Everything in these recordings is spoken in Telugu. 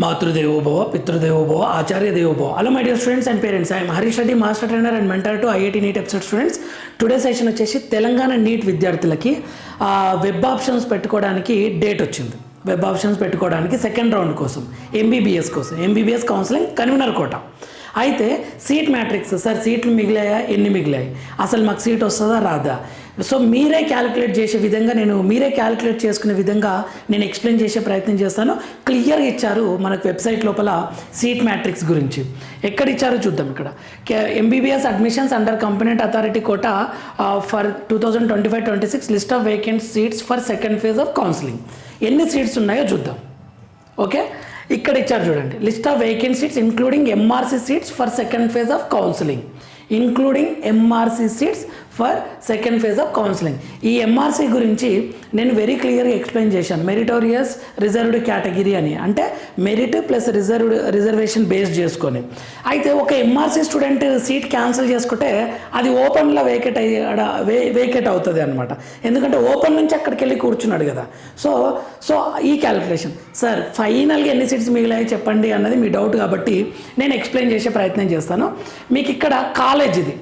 మాతృదేవోభవ పితృదేవోభవ ఆచార్య దేవోభవ hello my dear students and parents I'm Harish Reddy master trainer and mentor to IIT NEET episode students today session వచ్చేసి తెలంగాణ నీట్ విద్యార్థులకి వెబ్ ఆప్షన్స్ పెట్టుకోవడానికి డేట్ వచ్చింది. వెబ్ ఆప్షన్స్ పెట్టుకోవడానికి సెకండ్ రౌండ్ కోసం ఎంబీబీఎస్ కోసం ఎంబీబీఎస్ కౌన్సిలింగ్ కన్వీనర్ కోట. అయితే సీట్ మ్యాట్రిక్స్ సార్ సీట్లు మిగిలాయా? ఎన్ని మిగిలాయి? అసలు మాకు సీట్ వస్తుందా? రాదా? సో మీరే క్యాలిక్యులేట్ చేసే విధంగా నేను మీరే క్యాలిక్యులేట్ చేసుకునే విధంగా నేను ఎక్స్ప్లెయిన్ చేసే ప్రయత్నం చేస్తాను. క్లియర్గా ఇచ్చారు మనకు వెబ్సైట్ లోపల సీట్ మ్యాట్రిక్స్ గురించి. ఎక్కడ ఇచ్చారో చూద్దాం ఇక్కడ. MBBS admissions under competent authority quota for two thousand twenty five twenty six list of vacant seats for second phase of counselling. ఎన్ని సీట్స్ ఉన్నాయో చూద్దాం. ఓకే? ఇక్కడ ఇచ్చారు చూడండి. List of vacant seats including MRC seats for second phase of counselling. Including MRC seats for second phase of counselling. ఈ ఎంఆర్సీ గురించి నేను వెరీ క్లియర్గా ఎక్స్ప్లెయిన్ చేశాను. మెరిటోరియస్ రిజర్వ్డ్ కేటగిరీ అని. అంటే merit plus reserved reservation base చేసుకొని. అయితే ఒక ఎంఆర్సీ స్టూడెంట్ సీట్ క్యాన్సిల్ చేసుకుంటే అది ఓపెన్లో వేకెట్ అయ్యి వే వేకెట్ అవుతుంది అనమాట ఎందుకంటే ఓపెన్ నుంచి అక్కడికి వెళ్ళి కూర్చున్నాడు కదా. సో సో ఈ క్యాలిక్యులేషన్ సార్ ఫైనల్గా ఎన్ని సీట్స్ మిగిలాయో చెప్పండి అన్నది మీ డౌట్ కాబట్టి నేను ఎక్స్ప్లెయిన్ చేసే ప్రయత్నం చేస్తాను. మీకు ఇక్కడ కాలేజ్ ఇది.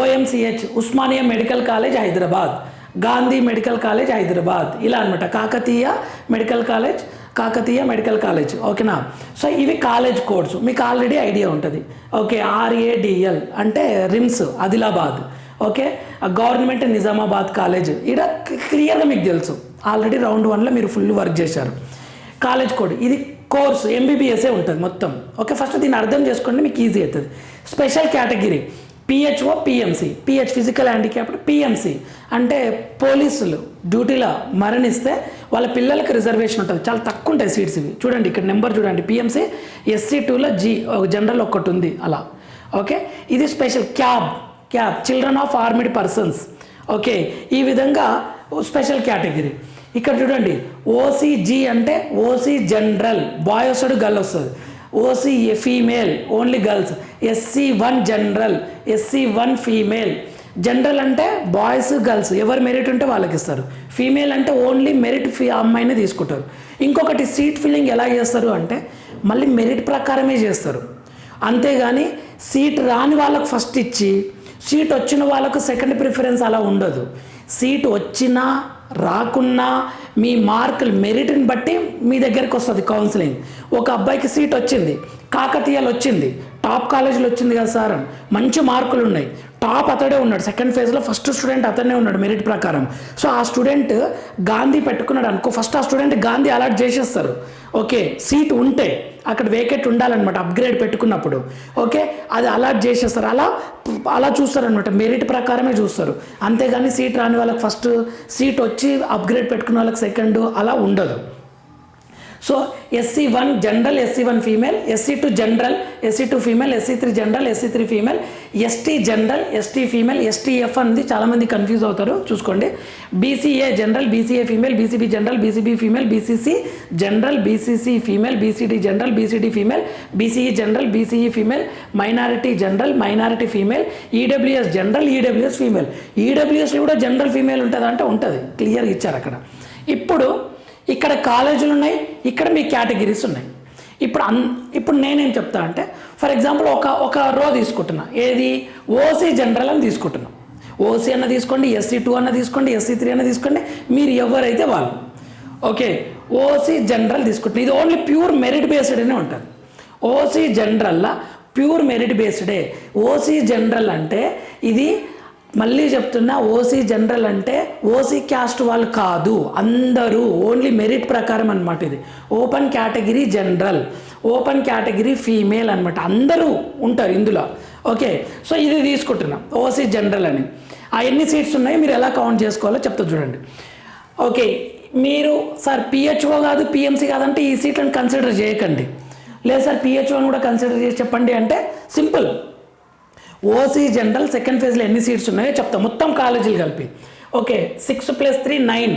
OMCH Osmania medical college Hyderabad Gandhi medical college Hyderabad. ఇలా అనమాట Kakatiya medical college Kakatiya medical college. ఓకేనా? సో ఇవి కాలేజ్ కోడ్స్. మీకు ఆల్రెడీ ఐడియా ఉంటుంది. ఓకే ఆర్ఏడిఎల్ అంటే RIMS Adilabad. Okay government Nizamabad college. ఇక్కడ క్లియర్గా మీకు తెలుసు. ఆల్రెడీ రౌండ్ వన్లో మీరు ఫుల్ వర్క్ చేశారు. College code. ఇది కోర్స్ ఎంబీబీఎస్ఏ ఉంటుంది మొత్తం. ఓకే ఫస్ట్ దీన్ని అర్థం చేసుకోండి మీకు ఈజీ అవుతుంది. Special category. PHO PMC PH physical handicapped PMC అంటే పోలీసులు డ్యూటీలో మరణిస్తే వాళ్ళ పిల్లలకి రిజర్వేషన్ ఉంటుంది. చాలా తక్కువ ఉంటాయి సీట్స్ ఇవి. చూడండి ఇక్కడ నెంబర్ చూడండి. పిఎంసి ఎస్సీ టూలో జీ జనరల్ ఒక్కటి ఉంది అలా. ఓకే ఇది special cab cab children of armed persons okay ఈ విధంగా స్పెషల్ కేటగిరీ ఇక్కడ చూడండి ఓసీజీ అంటే ఓసీ జనరల్ బాయ్ వస్తాడు గర్ల్ వస్తుంది OC female only girls SC one general SC one female general అంటే బాయ్స్ గర్ల్స్ ఎవరు మెరిట్ ఉంటే వాళ్ళకి ఇస్తారు. ఫీమేల్ అంటే ఓన్లీ మెరిట్ ఫీ అమ్మాయిని తీసుకుంటారు. ఇంకొకటి సీట్ ఫిల్లింగ్ ఎలా చేస్తారు అంటే మళ్ళీ మెరిట్ ప్రకారమే చేస్తారు. అంతేగాని సీట్ రాని వాళ్ళకు ఫస్ట్ ఇచ్చి సీట్ వచ్చిన వాళ్ళకు సెకండ్ ప్రిఫరెన్స్ అలా ఉండదు. సీట్ వచ్చినా రాకున్నా మీ మార్కులు మెరిట్ని బట్టి మీ దగ్గరికి వస్తుంది కౌన్సిలింగ్. ఒక అబ్బాయికి సీట్ వచ్చింది కాకతీయాలు వచ్చింది టాప్ కాలేజీలో వచ్చింది కదా సార్ మంచి మార్కులు ఉన్నాయి. టాప్ అతడే ఉన్నాడు. సెకండ్ ఫేజ్లో ఫస్ట్ స్టూడెంట్ అతనే ఉన్నాడు మెరిట్ ప్రకారం. సో ఆ స్టూడెంట్ గాంధీ పెట్టుకున్నాడు అనుకో ఫస్ట్ ఆ స్టూడెంట్ గాంధీ అలాట్ చేసేస్తారు. ఓకే సీట్ ఉంటే అక్కడ వేకెట్ ఉండాలన్నమాట అప్గ్రేడ్ పెట్టుకున్నప్పుడు. ఓకే అది అలాట్ చేసేస్తారు. అలా అలా చూస్తారనమాట మెరిట్ ప్రకారమే చూస్తారు. అంతేగాని సీట్ రాని వాళ్ళకి ఫస్ట్ సీట్ వచ్చి అప్గ్రేడ్ పెట్టుకున్న వాళ్ళకి సెకండ్ అలా ఉండదు. So SC one general SC one female SC two general SC two female SC three general SC three female ST general ST female STF అనేది చాలామంది కన్ఫ్యూజ్ అవుతారు చూసుకోండి BCA general BCA female BCB general BCB female BCC general BCC female BCD general BCD female BCE general BCE female minority general minority female EWS general EWS female ఈడబ్ల్యూఎస్లో కూడా జనరల్ ఫీమేల్ ఉంటుంది అంటే ఉంటుంది క్లియర్గా ఇచ్చారు అక్కడ ఇప్పుడు ఇక్కడ కాలేజీలు ఉన్నాయి ఇక్కడ మీ కేటగిరీస్ ఉన్నాయి. ఇప్పుడు అన్ ఇప్పుడు నేనేం చెప్తా అంటే ఫర్ ఎగ్జాంపుల్ ఒక ఒక రో తీసుకుంటున్నా. ఏది? ఓసీ జనరల్ అని తీసుకుంటున్నా. ఓసీ అన్న తీసుకోండి ఎస్సీ టూ అన్న తీసుకోండి ఎస్సీ త్రీ అన్న తీసుకోండి మీరు ఎవరైతే వాళ్ళు. ఓకే ఓసీ జనరల్ తీసుకుంటున్నా. ఇది ఓన్లీ ప్యూర్ మెరిట్ బేస్డ్ అనే ఉంటుంది. ఓసీ జనరల్లా ప్యూర్ మెరిట్ బేస్డే ఓసీ జనరల్ అంటే ఇది మళ్ళీ చెప్తున్నా ఓసీ జనరల్ అంటే ఓసీ క్యాస్ట్ వాళ్ళు కాదు అందరూ ఓన్లీ మెరిట్ ప్రకారం అనమాట ఇది. Open category general open category female అనమాట అందరూ ఉంటారు ఇందులో. ఓకే సో ఇది తీసుకుంటున్నాం ఓసీ జనరల్ అని. ఆ ఎన్ని సీట్స్ ఉన్నాయి మీరు ఎలా కౌంట్ చేసుకోవాలో చెప్తా చూడండి. ఓకే మీరు సార్ పిహెచ్ఓ కాదు పిఎంసీ కాదంటే ఈ సీట్లను కన్సిడర్ చేయకండి. లేదు సార్ పిహెచ్ఓని కూడా కన్సిడర్ చేసి చెప్పండి అంటే సింపుల్. ఓసీ జనరల్ సెకండ్ ఫేజ్లో ఎన్ని సీట్స్ ఉన్నాయో చెప్తాం. మొత్తం కాలేజీలు కలిపి. Okay six plus three nine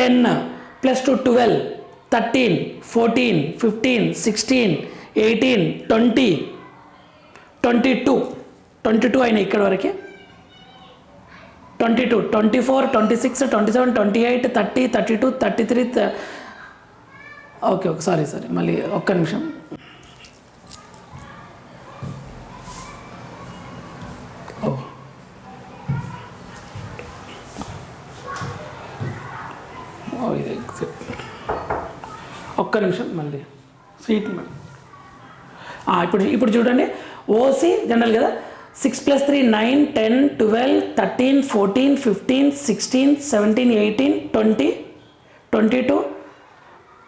ten plus two twelve thirteen fourteen fifteen sixteen eighteen twenty twenty two twenty two అయినాయి ఇక్కడ వరకే. Twenty two twenty four twenty six twenty seven twenty eight thirty thirty two thirty three okay okay sorry sorry మళ్ళీ ఒక్క నిమిషం ఓ ఓ ఇది exit. ఒక్క నిమిషం మళ్ళీ. స్వీట్ ఇప్పుడు ఇప్పుడు చూడండి. ఓసీ జనరల్ కదా? Six plus three nine ten twelve thirteen fourteen fifteen sixteen seventeen eighteen twenty twenty two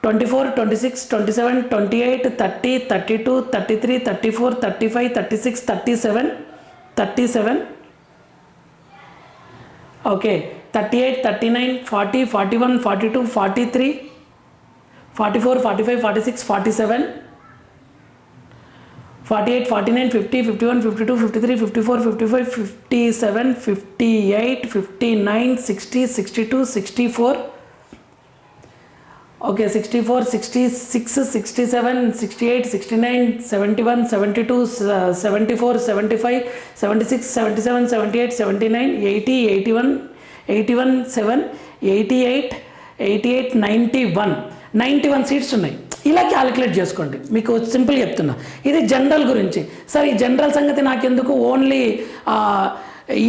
twenty four twenty six twenty seven twenty eight thirty thirty two thirty three thirty four thirty five thirty six thirty seven thirty seven okay thirty eight thirty nine forty forty one forty two forty three 44, 45, 46, 47, 48, 49, 50, 51, 52, 53, 54, 55, 57, 58, 59, 60, 62, 64. Okay, 64, 66, 67, 68, 69, 71, 72, 74, 75, 76, 77, 78, 79, 80, 81, 81, 7, 88, 88, 91. Ninety one seats ఉన్నాయి. ఇలా క్యాలిక్యులేట్ చేసుకోండి. మీకు సింపుల్ చెప్తున్నా. ఇది జనరల్ గురించి. సార్ ఈ జనరల్ సంగతి నాకెందుకు? ఓన్లీ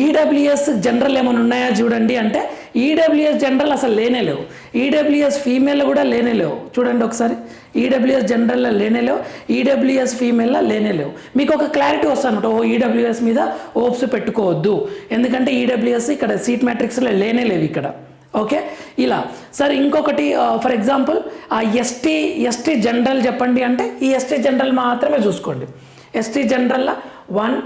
ఈడబ్ల్యూఎస్ జనరల్ ఏమైనా ఉన్నాయా చూడండి అంటే ఈడబ్ల్యూఎస్ జనరల్ అసలు లేనే లేవు. ఈడబ్ల్యూఎస్ ఫీమేల్ కూడా లేనే లేవు. చూడండి ఒకసారి. ఈడబ్ల్యూఎస్ జనరల్లో లేనే లేవు. ఈడబ్ల్యూఎస్ ఫీమేల్లో లేనే లేవు. మీకు ఒక క్లారిటీ వస్తాను ఓ ఈడబ్ల్యూఎస్ మీద ఓప్స్ పెట్టుకోవద్దు. ఎందుకంటే ఈడబ్ల్యూఎస్ ఇక్కడ సీట్ మ్యాట్రిక్స్లో లేనే లేవు ఇక్కడ. ఓకే? ఇలా. సరే ఇంకొకటి ఫర్ ఎగ్జాంపుల్ ఆ ఎస్టీ ఎస్టీ జనరల్ చెప్పండి అంటే ఈ ఎస్టీ జనరల్ మాత్రమే చూసుకోండి. ఎస్టీ జనరల్లో వన్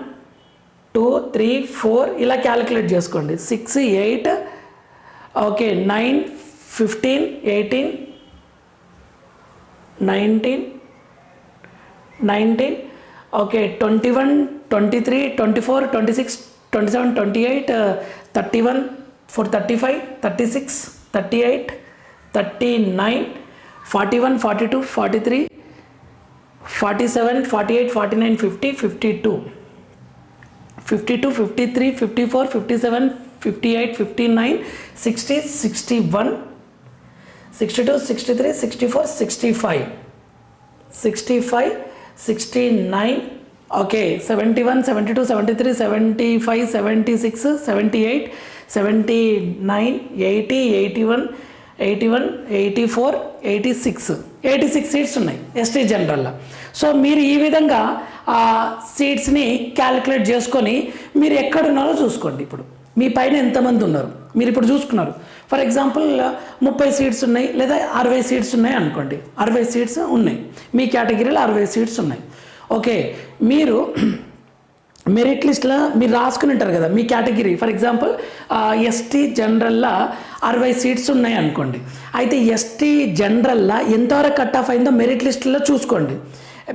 టూ త్రీ ఫోర్ ఇలా క్యాలిక్యులేట్ చేసుకోండి. Six eight okay nine fifteen eighteen nineteen nineteen okay twenty one twenty three twenty four twenty six twenty seven twenty eight thirty one for 35, 36, 38, 39, 41, 42, 43, 47, 48, 49, 50, 52, 52, 53, 54, 57, 58, 59, 60, 61, 62, 63, 64, 65, 65, 69, okay, 71, 72, 73, 75, 76, 78, seventy nine eighty eighty one eighty one eighty four eighty six. Eighty six seats ఉన్నాయి ఎస్టీ జనరల్లో సో మీరు ఈ విధంగా ఆ సీట్స్ని క్యాలిక్యులేట్ చేసుకొని మీరు ఎక్కడున్నారో చూసుకోండి ఇప్పుడు. మీ పైన ఎంతమంది ఉన్నారు? మీరు ఇప్పుడు చూసుకున్నారు. ఫర్ ఎగ్జాంపుల్ ముప్పై సీట్స్ ఉన్నాయి లేదా అరవై సీట్స్ ఉన్నాయి అనుకోండి. అరవై సీట్స్ ఉన్నాయి. మీ కేటగిరీలో అరవై సీట్స్ ఉన్నాయి. ఓకే మీరు మెరిట్ లిస్ట్లో మీరు రాసుకుని ఉంటారు కదా మీ కేటగిరీ ఫర్ ఎగ్జాంపుల్ ఎస్టీ జనరల్లా అరవై సీట్స్ ఉన్నాయి అనుకోండి. అయితే ఎస్టీ జనరల్లా ఎంతవరకు కట్ ఆఫ్ అయిందో మెరిట్ లిస్టులో చూసుకోండి.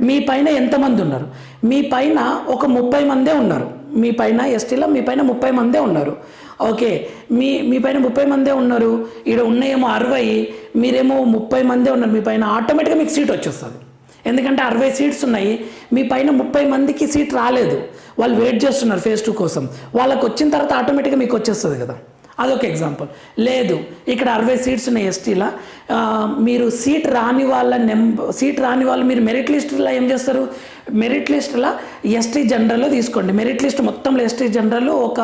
మీ పైన ఎంతమంది ఉన్నారు? మీ పైన ఒక ముప్పై మందే ఉన్నారు. మీ పైన ఎస్టీలో మీ పైన ముప్పై మందే ఉన్నారు. ఓకే మీ మీ పైన ముప్పై మందే ఉన్నారు. ఇక్కడ ఉన్నాయేమో అరవై మీరేమో ముప్పై మందే ఉన్నారు. మీ పైన ఆటోమేటిక్గా మీకు సీట్ వచ్చేస్తుంది. ఎందుకంటే అరవై సీట్స్ ఉన్నాయి. మీ పైన ముప్పై మందికి సీట్ రాలేదు. వాళ్ళు వెయిట్ చేస్తున్నారు ఫేజ్ టూ కోసం. వాళ్ళకి వచ్చిన తర్వాత ఆటోమేటిక్గా మీకు వచ్చేస్తుంది కదా. అదొక ఎగ్జాంపుల్ లేదు ఇక్కడ అరవై సీట్స్ ఉన్నాయి ఎస్టీలో మీరు సీట్ రాని వాళ్ళ నెంబర్ సీట్ రాని వాళ్ళు మీరు మెరిట్ లిస్టులో ఏం చేస్తారు? మెరిట్ లిస్టులో ఎస్టీ జనరల్లో తీసుకోండి. మెరిట్ లిస్ట్ మొత్తంలో ఎస్టీ జనరల్ ఒక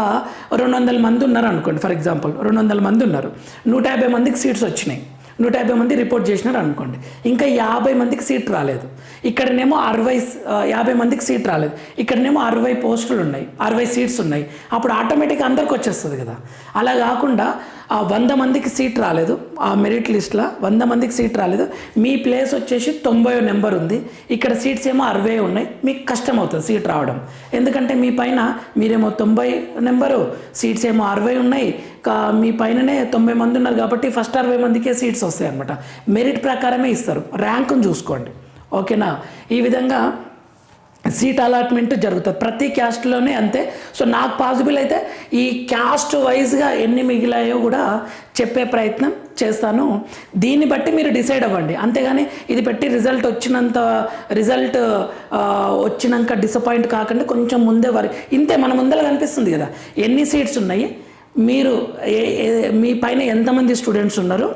రెండు వందల మంది ఉన్నారు అనుకోండి ఫర్ ఎగ్జాంపుల్ రెండు వందల మంది ఉన్నారు. నూట యాభై మందికి సీట్స్ వచ్చినాయి. నూట యాభై మంది రిపోర్ట్ చేసినారు అనుకోండి. ఇంకా యాభై మందికి సీట్ రాలేదు. ఇక్కడనేమో అరవై యాభై మందికి సీట్ రాలేదు. ఇక్కడనేమో అరవై పోస్టులు ఉన్నాయి అరవై సీట్స్ ఉన్నాయి. అప్పుడు ఆటోమేటిక్గా అందరికి వచ్చేస్తుంది కదా. అలా కాకుండా ఆ వంద మందికి సీట్ రాలేదు. ఆ మెరిట్ లిస్ట్లో వంద మందికి సీట్ రాలేదు. మీ ప్లేస్ వచ్చేసి తొంభై నెంబర్ ఉంది. ఇక్కడ సీట్స్ ఏమో అరవై ఉన్నాయి. మీకు కష్టం అవుతుంది సీట్ రావడం. ఎందుకంటే మీ పైన మీరేమో తొంభై నెంబరు సీట్స్ ఏమో అరవై ఉన్నాయి. కా మీ పైననే తొంభై మంది ఉన్నారు కాబట్టి ఫస్ట్ అరవై మందికే సీట్స్ వస్తాయి అనమాట మెరిట్ ప్రకారమే ఇస్తారు. ర్యాంకును చూసుకోండి. ఓకేనా? ఈ విధంగా సీట్ అలాట్మెంట్ జరుగుతుంది. ప్రతి క్యాస్ట్లోనే అంతే. సో నాకు పాసిబుల్ అయితే ఈ క్యాస్ట్ వైజ్గా ఎన్ని మిగిలాయో కూడా చెప్పే ప్రయత్నం చేస్తాను. దీన్ని బట్టి మీరు డిసైడ్ అవ్వండి. అంతేగాని ఇది పెట్టి రిజల్ట్ వచ్చినంత రిజల్ట్ వచ్చినాక డిసప్పాయింట్ కాకుండా. కొంచెం ముందే వారి ఇంతే మన ముందర కనిపిస్తుంది కదా. ఎన్ని సీట్స్ ఉన్నాయి? మీరు ఏ మీ పైన ఎంతమంది స్టూడెంట్స్ ఉన్నారు?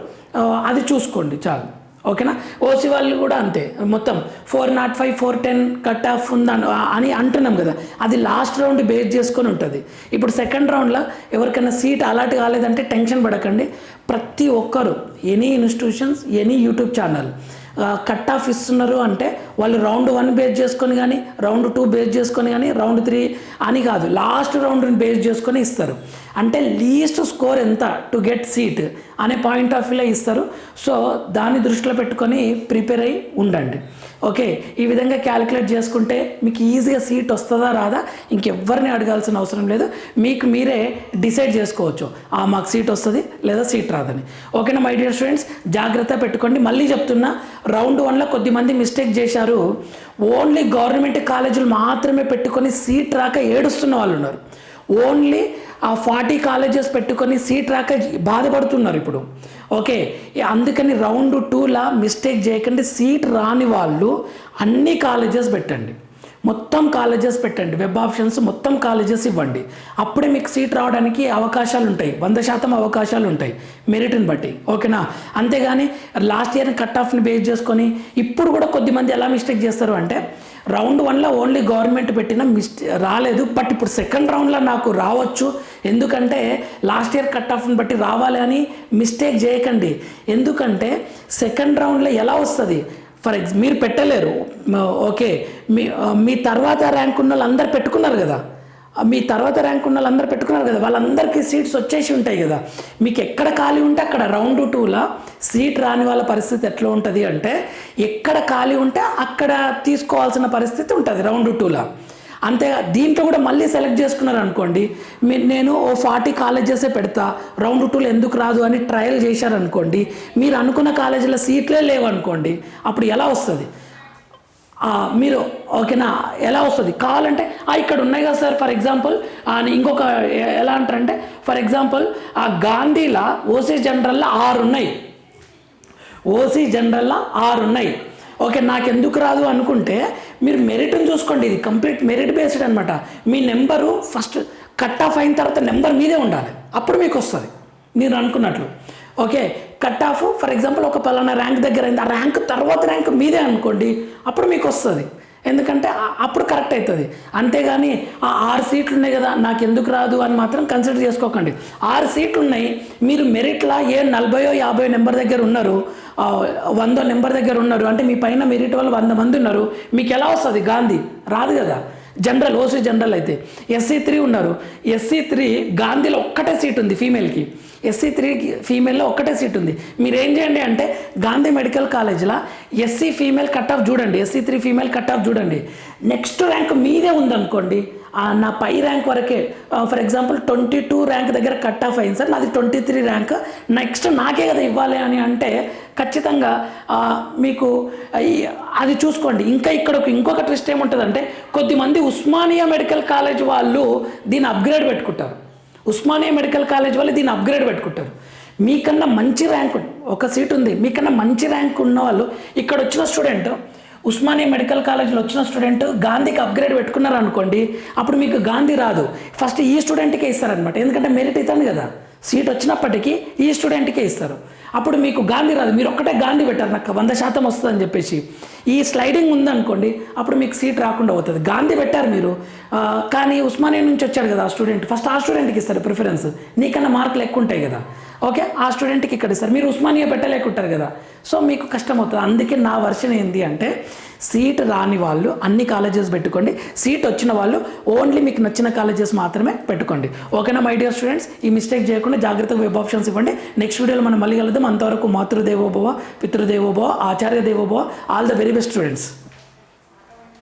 అది చూసుకోండి చాలు. ఓకేనా? ఓసీ వాళ్ళు కూడా అంతే. మొత్తం four not five four ten cut off ఉందని అని అంటున్నాం కదా. అది లాస్ట్ రౌండ్ బేస్ చేసుకొని ఉంటుంది. ఇప్పుడు సెకండ్ రౌండ్లో ఎవరికైనా సీట్ అలాట్ కాలేదంటే టెన్షన్ పడకండి. ప్రతి ఒక్కరు any institutions any YouTube channel cut off ఇస్తున్నారు అంటే వాళ్ళు రౌండ్ వన్ బేస్ చేసుకొని కానీ రౌండ్ టూ బేస్ చేసుకొని కానీ రౌండ్ త్రీ అని కాదు. లాస్ట్ రౌండ్ని బేస్ చేసుకొని ఇస్తారు. అంటే లీస్ట్ స్కోర్ ఎంత టు గెట్ సీట్ అనే పాయింట్ ఆఫ్ వ్యూలో ఇస్తారు. సో దాన్ని దృష్టిలో పెట్టుకొని ప్రిపేర్ అయ్యి ఉండండి. ఓకే ఈ విధంగా క్యాలిక్యులేట్ చేసుకుంటే మీకు ఈజీగా సీట్ వస్తుందా రాదా? ఇంకెవ్వరిని అడగాల్సిన అవసరం లేదు. మీకు మీరే డిసైడ్ చేసుకోవచ్చు. ఆ మాకు సీట్ వస్తుంది లేదా సీట్ రాదని. ఓకేనా మై డియర్ స్టూడెంట్స్? జాగ్రత్త పెట్టుకోండి. మళ్ళీ చెప్తున్నా రౌండ్ వన్లో కొద్దిమంది మిస్టేక్ చేశారు. ఓన్లీ గవర్నమెంట్ కాలేజీలు మాత్రమే పెట్టుకొని సీట్ రాక ఏడుస్తున్న వాళ్ళు ఉన్నారు. ఓన్లీ ఆ ఫార్టీ కాలేజెస్ పెట్టుకొని సీట్ రాక బాధపడుతున్నారు ఇప్పుడు. ఓకే అందుకని రౌండ్ టూలా మిస్టేక్ చేయకండి సీట్ రాని వాళ్ళు అన్ని కాలేజెస్ పెట్టండి. మొత్తం కాలేజెస్ పెట్టండి వెబ్ ఆప్షన్స్ మొత్తం కాలేజెస్ ఇవ్వండి. అప్పుడే మీకు సీట్ రావడానికి అవకాశాలు ఉంటాయి వంద శాతం అవకాశాలు ఉంటాయి మెరిట్ని బట్టి. ఓకేనా? అంతేగాని లాస్ట్ ఇయర్ కట్ ఆఫ్ని బేస్ చేసుకొని ఇప్పుడు కూడా కొద్దిమంది ఎలా మిస్టేక్ చేస్తారు అంటే రౌండ్ వన్లో ఓన్లీ గవర్నమెంట్ పెట్టిన మిస్టే రాలేదు. బట్ ఇప్పుడు సెకండ్ రౌండ్లో నాకు రావచ్చు. ఎందుకంటే లాస్ట్ ఇయర్ కట్ ఆఫ్ని బట్టి రావాలి అని మిస్టేక్ చేయకండి. ఎందుకంటే సెకండ్ రౌండ్లో ఎలా వస్తుంది? ఫర్ ఎగ్జ్ మీరు పెట్టలేరు. ఓకే. మీ మీ తర్వాత ర్యాంక్ ఉన్న వాళ్ళు అందరు పెట్టుకున్నారు కదా. మీ తర్వాత ర్యాంక్ ఉన్న వాళ్ళందరూ పెట్టుకున్నారు కదా వాళ్ళందరికీ సీట్స్ వచ్చేసి ఉంటాయి కదా. మీకు ఎక్కడ ఖాళీ ఉంటే అక్కడ రౌండ్ టూలో సీట్ రాని వాళ్ళ పరిస్థితి ఎట్లా ఉంటుంది అంటే ఎక్కడ ఖాళీ ఉంటే అక్కడ తీసుకోవాల్సిన పరిస్థితి ఉంటుంది రౌండ్ టూలో అంతే దీంట్లో కూడా మళ్ళీ సెలెక్ట్ చేసుకున్నారు అనుకోండి నేను ఓ ఫార్టీ కాలేజెసే పెడతా రౌండ్ టూలో ఎందుకు రాదు అని ట్రయల్ చేశారనుకోండి మీరు అనుకున్న కాలేజీలో సీట్లే లేవనుకోండి అప్పుడు ఎలా వస్తుంది? మీరు ఓకేనా? ఎలా వస్తుంది? కావాలంటే "ఆ, ఇక్కడ ఉన్నాయి కదా సార్ ఫర్ ఎగ్జాంపుల్. ఇంకొక ఎలా అంటారంటే ఫర్ ఎగ్జాంపుల్ ఆ గాంధీలా ఓసీ జనరల్లో ఆరు ఉన్నాయి ఓసీ జనరల్లో ఆరు ఉన్నాయి ఓకే నాకు ఎందుకు రాదు అనుకుంటే మీరు మెరిట్ని చూసుకోండి. ఇది కంప్లీట్ మెరిట్ బేస్డ్ అనమాట మీ నెంబరు ఫస్ట్ కట్ ఆఫ్ అయిన తర్వాత నెంబర్ మీదే ఉండాలి. అప్పుడు మీకు వస్తుంది. మీరు అనుకున్నట్లు. Okay cut off for example ఒక పలానా ర్యాంక్ దగ్గర అయింది ఆ ర్యాంక్ తర్వాత ర్యాంక్ మీదే అనుకోండి అప్పుడు మీకు వస్తుంది. ఎందుకంటే అప్పుడు కరెక్ట్ అవుతుంది అంతేగాని ఆ ఆరు సీట్లు ఉన్నాయి కదా నాకు ఎందుకు రాదు అని మాత్రం కన్సిడర్ చేసుకోకండి. ఆరు సీట్లు ఉన్నాయి మీరు మెరిట్లా ఏ నలభయో యాభై నెంబర్ దగ్గర ఉన్నారు వందో నెంబర్ దగ్గర ఉన్నారు అంటే మీ పైన మెరిట్ వాళ్ళు వంద మంది ఉన్నారు మీకు ఎలా వస్తుంది? గాంధీ రాదు కదా. జనరల్ ఓసీ జనరల్ అయితే. ఎస్సీ త్రీ ఉన్నారు. ఎస్సీ త్రీ గాంధీలో ఒక్కటే సీట్ ఉంది ఫీమేల్కి. ఎస్సీ త్రీకి ఫీమేల్లో ఒక్కటే సీట్ ఉంది. మీరు ఏం చేయండి అంటే గాంధీ మెడికల్ కాలేజ్లో ఎస్సీ ఫీమేల్ కట్ ఆఫ్ చూడండి SC three female cut off చూడండి. నెక్స్ట్ ర్యాంక్ మీదే ఉందనుకోండి నా పై ర్యాంక్ వరకే for example twenty two rank దగ్గర కట్ ఆఫ్ అయింది సార్ నాది ట్వంటీ త్రీ ర్యాంక్. నెక్స్ట్ నాకే కదా ఇవ్వాలి అని అంటే ఖచ్చితంగా మీకు అది చూసుకోండి. ఇంకా ఇక్కడ ఒక ఇంకొక ట్విస్ట్ ఏముంటుందంటే కొద్దిమంది ఉస్మానియా మెడికల్ కాలేజ్ వాళ్ళు దీన్ని అప్గ్రేడ్ పెట్టుకుంటారు. ఉస్మానియా మెడికల్ కాలేజ్ వాళ్ళు దీన్ని అప్గ్రేడ్ పెట్టుకుంటారు. మీకన్నా మంచి ర్యాంక్ ఒక సీట్ ఉంది. మీకన్నా మంచి ర్యాంక్ ఉన్న వాళ్ళు ఇక్కడ వచ్చిన స్టూడెంట్ ఉస్మానియా మెడికల్ కాలేజ్లో వచ్చిన స్టూడెంట్ గాంధీకి అప్గ్రేడ్ పెట్టుకున్నారు అనుకోండి అప్పుడు మీకు గాంధీ రాదు. ఫస్ట్ ఈ స్టూడెంట్కే ఇస్తారనమాట ఎందుకంటే మెరిట్ అవుతాను కదా. సీట్ వచ్చినప్పటికీ ఈ స్టూడెంట్కే ఇస్తారు. అప్పుడు మీకు గాంధీ రాదు. మీరు ఒక్కటే గాంధీ పెట్టారు నాకు. వంద శాతం వస్తుందని చెప్పేసి. ఈ స్లైడింగ్ ఉందనుకోండి అప్పుడు మీకు సీట్ రాకుండా అవుతుంది గాంధీ పెట్టారు మీరు. కానీ ఉస్మానియా నుంచి వచ్చాడు కదా ఆ స్టూడెంట్. ఫస్ట్ ఆ స్టూడెంట్కి ఇస్తారు ప్రిఫరెన్స్ నీకన్నా మార్కులు ఎక్కువ ఉంటాయి కదా. ఓకే? ఆ స్టూడెంట్కి ఇక్కడ ఇస్తారు. మీరు ఉస్మానియా పెట్టలేకుంటారు కదా. సో మీకు కష్టం అవుతుంది అందుకే నా వర్షన్ ఏంటి అంటే సీట్ రాని వాళ్ళు అన్ని కాలేజెస్ పెట్టుకోండి. సీట్ వచ్చిన వాళ్ళు ఓన్లీ మీకు నచ్చిన కాలేజెస్ మాత్రమే పెట్టుకోండి. ఓకేనా మై డియర్ స్టూడెంట్స్? ఈ మిస్టేక్ చేయకుండా జాగ్రత్తగా వెబ్ ఆప్షన్స్ ఇవ్వండి. నెక్స్ట్ వీడియోలో మనం మళ్ళీ కలుద్దాం. అంతవరకు మాతృదేవోభవ పితృదేవోభవ ఆచార్య దేవోభవ. All the very best students.